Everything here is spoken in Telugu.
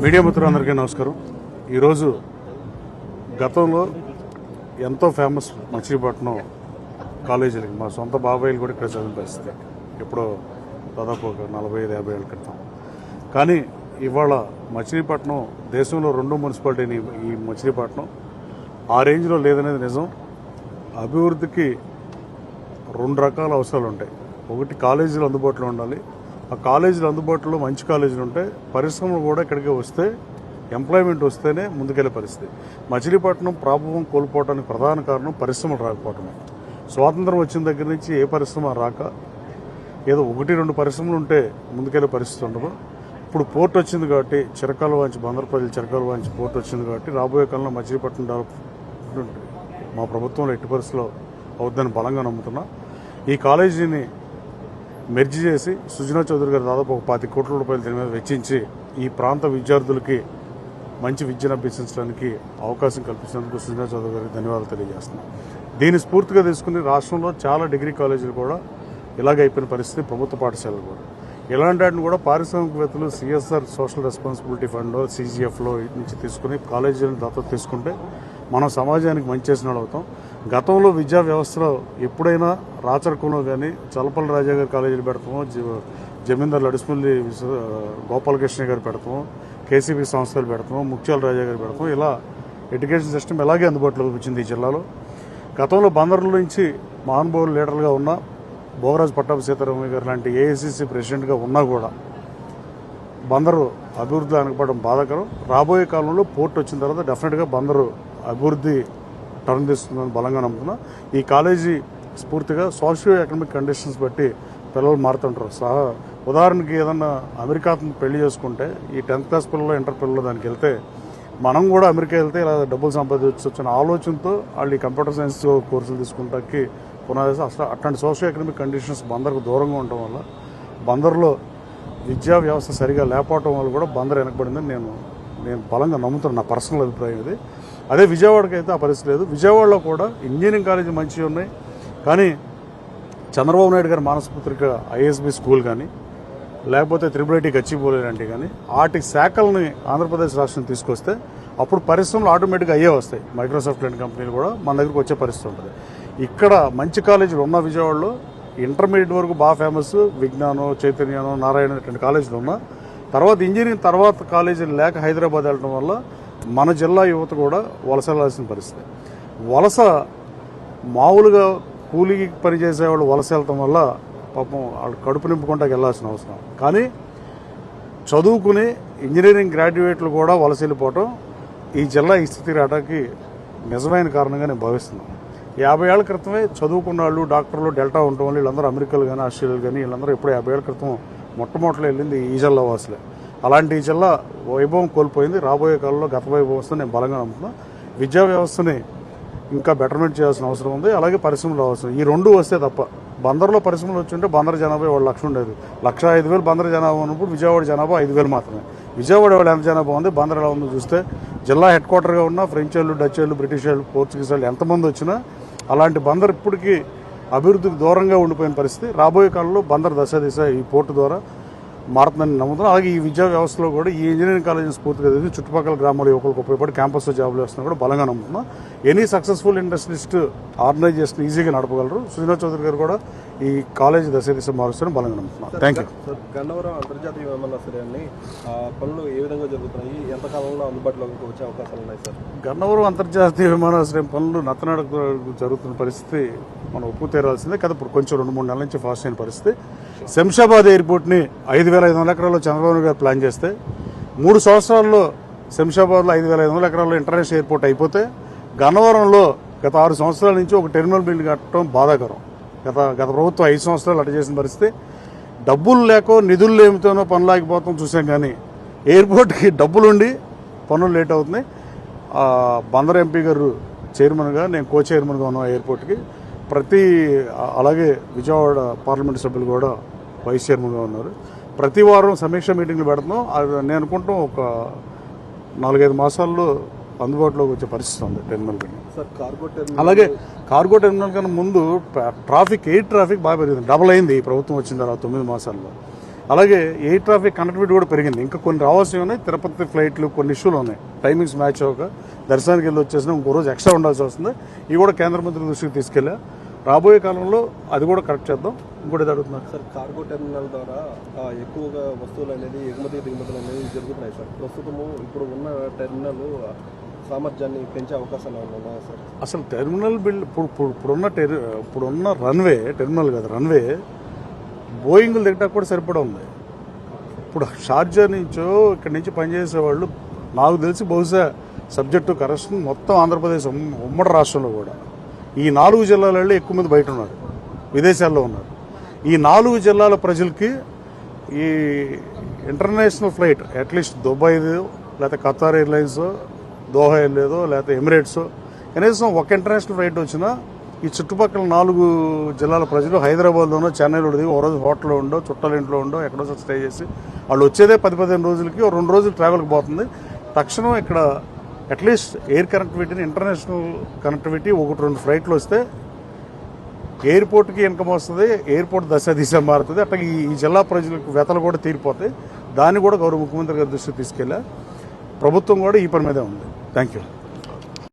మీడియా మిత్రులందరికీ నమస్కారం. ఈరోజు గతంలో ఎంతో ఫేమస్ మచిలీపట్నం కాలేజీలకి మా సొంత బాబాయిలు కూడా ఇక్కడ చదివిన పరిస్థితి. ఎప్పుడో దాదాపు ఒక నలభై ఐదు యాభై ఏళ్ళ క్రితం. కానీ ఇవాళ మచిలీపట్నం దేశంలో రెండో మున్సిపాలిటీని ఈ మచిలీపట్నం ఆ రేంజ్లో లేదనేది నిజం. అభివృద్ధికి రెండు రకాల అవసరాలు ఉంటాయి. ఒకటి కాలేజీలు అందుబాటులో ఉండాలి. ఆ కాలేజీలు అందుబాటులో మంచి కాలేజీలు ఉంటే పరిశ్రమలు కూడా ఇక్కడికి వస్తే ఎంప్లాయ్మెంట్ వస్తేనే ముందుకెళ్ళే పరిస్థితి. మచిలీపట్నం ప్రాభవం కోల్పోవడానికి ప్రధాన కారణం పరిశ్రమలు రాకపోవటమే. స్వాతంత్రం వచ్చిన దగ్గర నుంచి ఏ పరిశ్రమ రాక ఏదో ఒకటి రెండు పరిశ్రమలు ఉంటే ముందుకెళ్ళే పరిస్థితి ఉండదు. ఇప్పుడు పోర్ట్ వచ్చింది కాబట్టి చిరకాల వాంచి బందరపల్లి చిరకాల వాంచి పోర్ట్ వచ్చింది కాబట్టి రాబోయే కాలంలో మచిలీపట్నం డెవలప్ మా ప్రభుత్వంలో ఎట్టి పరిస్థితిలో అవుద్దని బలంగా నమ్ముతున్నా. ఈ కాలేజీని మెర్జి చేసి సుజనా చౌదరి గారు దాదాపు ఒక పాతి కోట్ల రూపాయలు దీని మీద వెచ్చించి ఈ ప్రాంత విద్యార్థులకి మంచి విద్యను అభ్యసించడానికి అవకాశం కల్పించినందుకు సుజనా చౌదరి గారికి ధన్యవాదాలు తెలియజేస్తున్నాను దీన్ని స్ఫూర్తిగా తీసుకుని రాష్ట్రంలో చాలా డిగ్రీ కాలేజీలు కూడా ఇలాగ అయిపోయిన పరిస్థితి ప్రభుత్వ పాఠశాలలు కూడా. ఇలాంటి వాటిని కూడా పారిశ్రామికవేత్తలు సిఎస్ఆర్ సోషల్ రెస్పాన్సిబిలిటీ ఫండ్ సీజీఎఫ్లో నుంచి తీసుకుని కాలేజీలను దత్తత తీసుకుంటే మనం సమాజానికి మంచి చేసిన వాళ్ళు అవుతాం. గతంలో విద్యా వ్యవస్థలో ఎప్పుడైనా రాచరకంలో కానీ చలపల్లి రాజా గారి కాలేజీలు పెడతాము జ- జమీందార్ లడిస్మల్లి గోపాలకృష్ణ గారు పెడతాము కేసీబీ సంస్థలు పెడతాము ముఖ్యాల రాజా గారు పెడతాము. ఇలా ఎడ్యుకేషన్ సిస్టమ్ ఇలాగే అందుబాటులోకి వచ్చింది ఈ జిల్లాలో? గతంలో బందర్ల నుంచి మహానుభావులు లీడర్లుగా ఉన్న భోగరాజ్ పట్టాభి సీతారామయ్య గారు లాంటి ఏఐసిసి ప్రెసిడెంట్గా ఉన్నా కూడా బందరు అభివృద్ధి అనకపోవడం బాధాకరం. రాబోయే కాలంలో పోర్ట్ వచ్చిన తర్వాత డెఫినెట్గా బందరు అభివృద్ధి టర్న్ తీస్తుందని బలంగా నమ్ముతున్నా. ఈ కాలేజీ స్ఫూర్తిగా సోషియో ఎకనామిక్ కండిషన్స్ బట్టి పిల్లలు మారుతుంటారు. సహా ఉదాహరణకి ఏదన్నా అమెరికాతో పెళ్ళి చేసుకుంటే ఈ టెన్త్ క్లాస్ పిల్లలు ఇంటర్ పిల్లలు దానికి వెళ్తే మనం కూడా అమెరికా వెళ్తే ఇలా డబ్బులు సంపాదించవచ్చు అనే ఆలోచనతో వాళ్ళు ఈ కంప్యూటర్ సైన్స్ కోర్సులు తీసుకుంటానికి పునాది అసలు అట్లాంటి సోషియో ఎకనామిక్ కండిషన్స్ బందర్కు దూరంగా ఉండటం వల్ల బందర్లో విద్యా వ్యవస్థ సరిగా లేకపోవటం వల్ల కూడా బందర్ వెనకబడిందని నేను నేను బలంగా నమ్ముతున్నాను నా పర్సనల్ అభిప్రాయం ఇది. అదే విజయవాడకి అయితే ఆ పరిస్థితి లేదు. విజయవాడలో కూడా ఇంజనీరింగ్ కాలేజీ మంచిగా ఉన్నాయి. కానీ చంద్రబాబు నాయుడు గారి మానసపుత్రిక ఐఎస్బి స్కూల్ కానీ లేకపోతే త్రిబుల్ ఐటీ గచ్చిబౌలి లాంటివి కానీ వాటి శాఖల్ని ఆంధ్రప్రదేశ్ రాష్ట్రం తీసుకొస్తే అప్పుడు పరిశ్రమలు ఆటోమేటిక్గా అయ్యే వస్తాయి. మైక్రోసాఫ్ట్ లాంటి కంపెనీలు కూడా మన దగ్గరకు వచ్చే పరిస్థితి ఉంటుంది. ఇక్కడ మంచి కాలేజీలు ఉన్న విజయవాడలో ఇంటర్మీడియట్ వరకు బాగా ఫేమస్ విజ్ఞానం చైతన్యానం నారాయణ ఇటువంటి కాలేజీలు ఉన్నా తర్వాత ఇంజనీరింగ్ తర్వాత కాలేజీలు లేక హైదరాబాద్ వెళ్ళడం వల్ల మన జిల్లా యువత కూడా వలస వెళ్ళాల్సిన పరిస్థితి. వలస మామూలుగా కూలీకి పనిచేసేవాళ్ళు వలస వెళ్ళటం వల్ల పాపం వాళ్ళు కడుపు నింపుకుంటా వెళ్ళాల్సిన అవసరం. కానీ చదువుకుని ఇంజనీరింగ్ గ్రాడ్యుయేట్లు కూడా వలస వెళ్ళిపోవటం ఈ జిల్లా ఈ స్థితి రావడానికి నిజమైన కారణంగా నేను భావిస్తున్నాను. యాభై ఏళ్ళ క్రితమే చదువుకున్న వాళ్ళు డాక్టర్లు డెల్టా ఉండటం వల్ల వీళ్ళందరూ అమెరికాలు కానీ ఆస్ట్రేలియాలు కానీ వీళ్ళందరూ ఎప్పుడు యాభై ఏళ్ళ క్రితం మొట్టమొదటిలో వెళ్ళింది ఈ జిల్లా వాసులే. అలాంటి ఈ జిల్లా వైభవం కోల్పోయింది. రాబోయే కాలంలో గత వైభవం నేను బలంగా నమ్ముతున్నాను విద్యా వ్యవస్థని ఇంకా బెటర్మెంట్ చేయాల్సిన అవసరం ఉంది. అలాగే పరిశ్రమలు అవసరం ఈ రెండు వస్తే తప్ప. బందర్లో పరిశ్రమలు వచ్చి బందర్ జనాభా ఏడు లక్ష ఉండేది. లక్ష ఐదు వేలు బందర్ జనాభా ఉన్నప్పుడు విజయవాడ జనాభా ఐదు వేలు మాత్రమే. విజయవాడ వాళ్ళు ఎంత జనాభా ఉంది? బందర్ ఎలా ఉందో చూస్తే జిల్లా హెడ్ క్వార్టర్గా ఉన్న ఫ్రెంచ్ వాళ్ళు డచ్ వాళ్ళు బ్రిటిష్ వాళ్ళు పోర్చుగీస్ వాళ్ళు ఎంతమంది వచ్చినా అలాంటి బందర్ ఇప్పటికీ అభివృద్ధికి దూరంగా ఉండిపోయిన పరిస్థితి. రాబోయే కాలంలో బందర్ దశ దిశ ఈ పోర్టు ద్వారా మారుతుందని నమ్ముతున్నాను అలాగే ఈ విద్యా వ్యవస్థలో కూడా ఈ ఇంజనీరింగ్ కాలేజీని స్ఫూర్తిగా తీసి చుట్టుపక్కల గ్రామాల యువకులకు ఉపయోగపడి క్యాంపస్లో జాబులు వేస్తున్నా కూడా బలంగా నమ్ముతున్నా. ఎనీ సక్సెస్ఫుల్ ఇండస్ట్రియలిస్ట్ ఆర్గనైజేషన్ ఈజీగా నడపగలరు. సుజనా చౌదరి గారు కూడా ఈ కాలేజీ దశ దిశ మారుస్తారని బలంగా నమ్ముతున్నాను థ్యాంక్ యూ సార్ గన్నవరం అంతర్జాతీయ విమానాశ్రయాన్ని పనులు ఏ విధంగా జరుగుతున్నాయి? ఎంత కాలంలో అందుబాటులోకి వచ్చే అవకాశాలు ఉన్నాయి సార్? గన్నవరం అంతర్జాతీయ విమానాశ్రయం పనులు నత్తనడక జరుగుతున్న పరిస్థితి మనం ఒప్పు తీరాల్సిందే. కదా ఇప్పుడు కొంచెం రెండు మూడు నెలల నుంచి ఫాస్ట్ అయిన పరిస్థితి. శంషాబాద్ ఎయిర్పోర్ట్ని ఐదు వేల ఐదు వందల ఎకరాల్లో చంద్రబాబు గారు ప్లాన్ చేస్తే మూడు సంవత్సరాల్లో శంషాబాద్లో ఐదు వేల ఐదు వందల ఎకరాల్లో ఇంటర్నేషనల్ ఎయిర్పోర్ట్ అయిపోతే గన్నవరంలో గత ఆరు సంవత్సరాల నుంచి ఒక టెర్మినల్ బిల్డింగ్ కట్టడం బాధాకరం. గత గత ప్రభుత్వం ఐదు సంవత్సరాలు అటు చేసిన పరిస్థితి. డబ్బులు లేకో నిధులు లేమితోనో పనులాగిపోతాం చూసాం కానీ ఎయిర్పోర్ట్కి డబ్బులుండి పనులు లేట్ అవుతున్నాయి. బందర్ ఎంపీ గారు చైర్మన్గా నేను కో చైర్మన్గా ఉన్నాను ఎయిర్పోర్ట్కి. ప్రతి అలాగే విజయవాడ పార్లమెంట్ సభ్యులు కూడా వైస్ చైర్మన్గా ఉన్నారు. ప్రతి వారం సమీక్ష మీటింగ్లు పెడుతున్నాం. అది నేను అనుకుంటాం ఒక నాలుగైదు మాసాల్లో అందుబాటులోకి వచ్చే పరిస్థితి ఉంది terminal building sir cargo terminal అలాగే కార్గో టెర్మినల్ కన్నా ముందు ట్రా- ట్రాఫిక్ ఎయిర్ ట్రాఫిక్ బాగా పెరిగింది. డబుల్ అయింది ఈ ప్రభుత్వం వచ్చిన తర్వాత తొమ్మిది మాసాల్లో. అలాగే ఎయిర్ ట్రాఫిక్ కనెక్టివిటీ కూడా పెరిగింది. ఇంకా కొన్ని రావాల్సి ఉన్నాయి. తిరుపతి ఫ్లైట్లు కొన్ని ఇష్యూలు ఉన్నాయి. టైమింగ్స్ మ్యాచ్ అవ్వక దర్శనానికి వెళ్ళి వచ్చేసిన ఇంకో రోజు ఎక్స్ట్రా ఉండాల్సి వస్తుంది. ఇవి కూడా కేంద్ర మంత్రి దృష్టికి తీసుకెళ్ళా. రాబోయే కాలంలో అది కూడా కరెక్ట్ చేద్దాం. ఇంకోటి ఏదో అడుగుతున్నారు. సార్ కార్గో టెర్మినల్ ద్వారా ఎక్కువగా వస్తువులు అనేది ఎగుమతి దిగుమతులు అనేవి జరుగుతున్నాయి సార్. ప్రస్తుతము ఇప్పుడు ఉన్న టెర్మినల్ సామర్థ్యాన్ని పెంచే అవకాశాలు ఉన్నాయా సార్? అసలు టెర్మినల్ బిల్డ్ ఇప్పుడు ఇప్పుడు- ఇప్పుడున్న టెర్ ఇప్పుడున్న రన్వే టెర్మినల్ కదా రన్వే బోయింగ్లు దిగటా కూడా సరిపడా ఉంది. ఇప్పుడు షార్జా నుంచో ఇక్కడి నుంచి పనిచేసే వాళ్ళు నాకు తెలిసి బహుశా సబ్జెక్టు కరెక్షన్ మొత్తం ఆంధ్రప్రదేశ్ ఉమ్- ఉమ్మడి రాష్ట్రంలో కూడా. ఈ నాలుగు జిల్లాలలో ఎక్కువ మంది బయట ఉన్నారు విదేశాల్లో ఉన్నారు. ఈ నాలుగు జిల్లాల ప్రజలకి ఈ international flight at least Dubai లేకపోతే ఖతార్ ఎయిర్లైన్స్ దోహా లేదో లేకపోతే ఎమిరేట్స్ కనీసం ఒక ఇంటర్నేషనల్ ఫ్లైట్ వచ్చినా ఈ చుట్టుపక్కల నాలుగు జిల్లాల ప్రజలు హైదరాబాద్లోనో చెన్నైలో దిగి ఓ రోజు హోటల్లో ఉండో చుట్టాల ఇంట్లో ఉండో ఎక్కడో ఒకసారి స్టే చేసి వాళ్ళు వచ్చేదే పది పదిహేను రోజులకి ఓ రెండు రోజులు ట్రావెల్కి పోతుంది. తక్షణం ఇక్కడ అట్లీస్ట్ ఎయిర్ కనెక్టివిటీని ఇంటర్నేషనల్ కనెక్టివిటీ ఒకటి రెండు ఫ్లైట్లు వస్తే ఎయిర్పోర్ట్కి ఇన్కమ్ వస్తుంది ఎయిర్పోర్ట్ దశ దిశ మారుతుంది. అట్లా ఈ ఈ జిల్లా ప్రజలకు వెతలు కూడా తీరిపోతాయి. దాన్ని కూడా గౌరవ ముఖ్యమంత్రి గారి దృష్టికి తీసుకెళ్ళా. ప్రభుత్వం కూడా ఈ పని మీదే ఉంది. Thank you